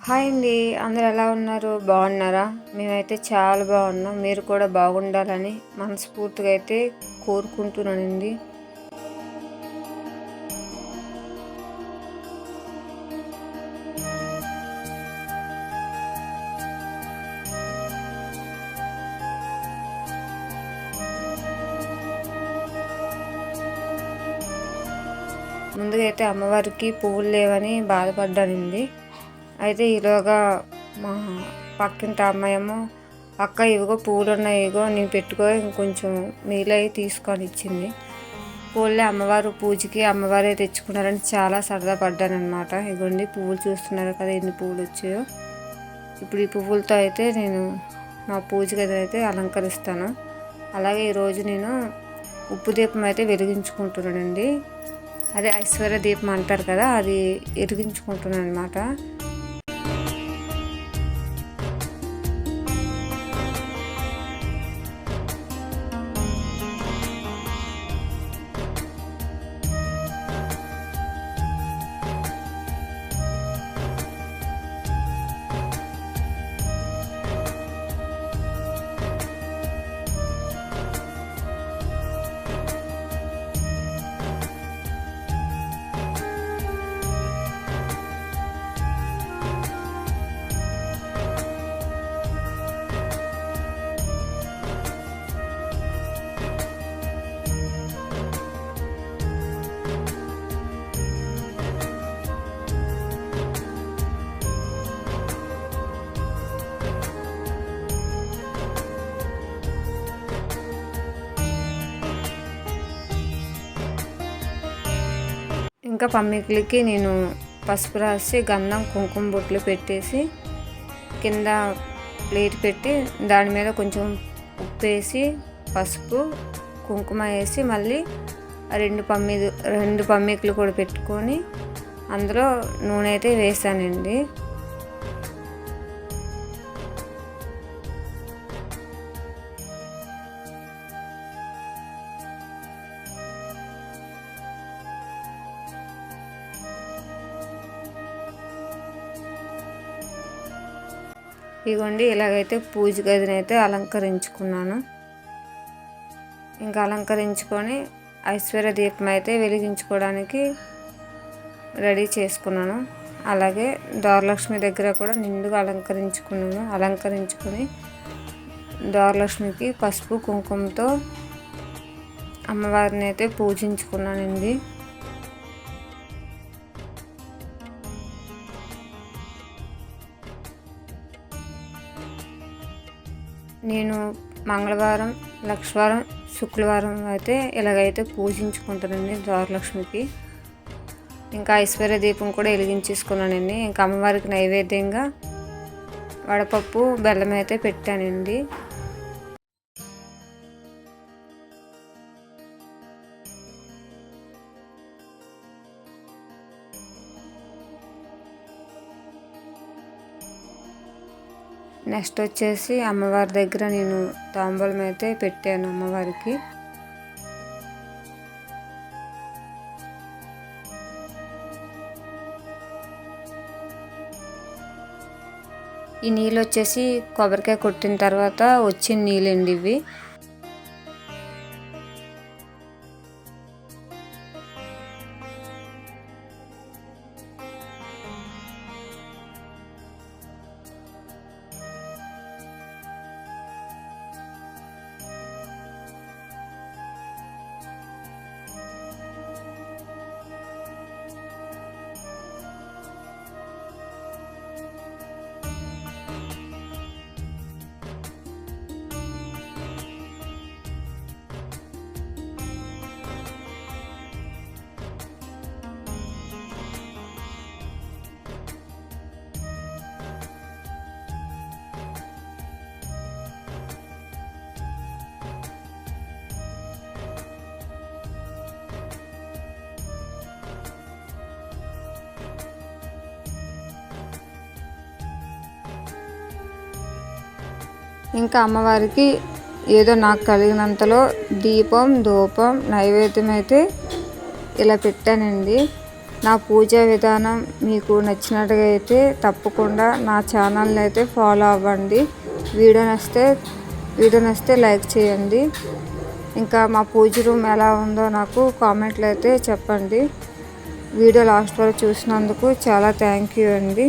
Hi అండి. అందరు ఎలా ఉన్నారు? బాగున్నారా? మేమైతే చాలా బాగున్నాం. మీరు కూడా బాగుండాలని మనస్ఫూర్తిగా అయితే కోరుకుంటున్నానండి. ముందుగా అయితే అమ్మవారికి పువ్వులు లేవని బాధపడ్డానండి. అయితే ఈలోగా మా పక్కింటి అమ్మాయేమో అక్క ఇవిగో పూలు ఉన్నాయి ఇగో నేను పెట్టుకో ఇంకొంచెం నీళ్ళై తీసుకొని ఇచ్చింది. పూలే అమ్మవారు పూజకి అమ్మవారే తెచ్చుకున్నారని చాలా సరదా పడ్డానమాట ఇగోండి పువ్వులు చూస్తున్నారు కదా ఎన్ని పువ్వులు వచ్చాయో. ఇప్పుడు ఈ పువ్వులతో అయితే నేను మా పూజ గది అయితే అలంకరిస్తాను. అలాగే ఈరోజు నేను ఉప్పు దీపం అయితే వెలిగించుకుంటున్నానండి. అదే ఐశ్వర్య దీపం అంటారు కదా అది వెలిగించుకుంటున్నాను అనమాట ఇంకా పమ్మికులకి నేను పసుపు రాసి గంధం కుంకుమ బొట్లు పెట్టేసి కింద ప్లేట్ పెట్టి దాని మీద కొంచెం ఉప్పు వేసి పసుపు కుంకుమ వేసి మళ్ళీ రెండు పమ్మి రెండు పమ్మికులు కూడా పెట్టుకొని అందులో నూనె అయితే వేసానండి. ఇగోండి ఇలాగైతే పూజ గదిని అయితే అలంకరించుకున్నాను. ఇంకా అలంకరించుకొని ఐశ్వర్య దీపం అయితే వెలిగించుకోవడానికి రెడీ చేసుకున్నాను. అలాగే దోరలక్ష్మి దగ్గర కూడా నిండుగా అలంకరించుకున్నాను. అలంకరించుకొని దోరలక్ష్మికి పసుపు కుంకుమతో అమ్మవారిని అయితే పూజించుకున్నానండి. నేను మంగళవారం లక్షవారం శుక్రవారం అయితే ఇలాగైతే పూజించుకుంటానండి ద్వారలక్ష్మికి ఇంకా ఐశ్వర్య దీపం కూడా వెలిగించేసుకున్నానండి. ఇంకా అమ్మవారికి నైవేద్యంగా వడపప్పు బెల్లం అయితే పెట్టానండి. నెక్స్ట్ వచ్చేసి అమ్మవారి దగ్గర నేను తాంబూలం అయితే పెట్టాను అమ్మవారికి. ఈ నీళ్ళు వచ్చేసి కొబ్బరికాయ కొట్టిన తర్వాత వచ్చిన నీళ్ళండి ఇవి. ఇంకా అమ్మవారికి ఏదో నాకు కలిగినంతలో దీపం ధూపం నైవేద్యం అయితే ఇలా పెట్టానండి. నా పూజా విధానం మీకు నచ్చినట్టుగా అయితే తప్పకుండా నా ఛానల్ని అయితే ఫాలో అవ్వండి. వీడియో నస్తే వీడియో నస్తే లైక్ చేయండి. ఇంకా మా పూజ రూమ్ ఎలా ఉందో నాకు కామెంట్లు అయితే చెప్పండి. వీడియో లాస్ట్ వరకు చూసినందుకు చాలా థ్యాంక్ యూ అండి.